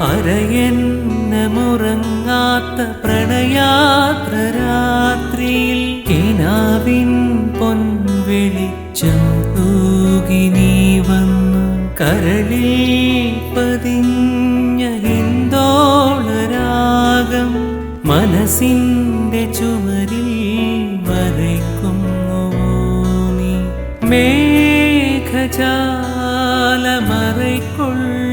അരയെന്നമുറങ്ങാത്ത പ്രണയാത്ര രാത്രിയിൽ കിനാവിൻ പൊൻവെളിച്ചം തൂകി നീ വന്നു. കരളിൽ പതിഞ്ഞ ഹിന്ദോളരാഗം മനസ്സിന്റെ ചുമരിൽ വരയ്ക്കുന്നുവോ നീ മേഘജാലമറയ്ക്കുള്ളിൽ തെളിയും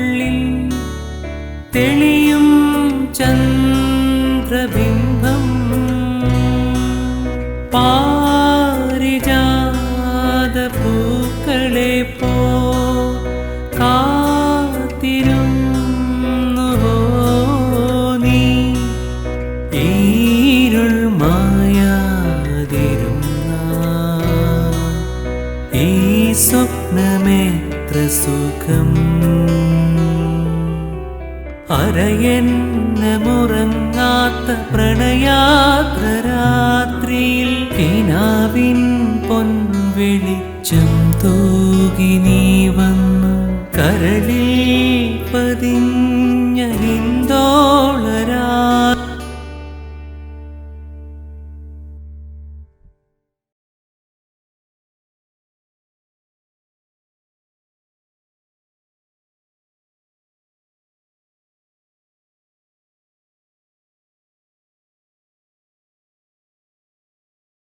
ചന്ദ്രബിംബം പാരിജാത പൂക്കളെ പോ സ്വപ്നമേത്ര സുഖം. അരയെന്നുറങ്ങാത്ത പ്രണയാത്ര രാത്രിയിൽ കിനാവിൻ പൊൻവെളിച്ചം തൂകി നീ വന്നു. കരളിൽ പതിഞ്ഞ ഹിന്തോൾ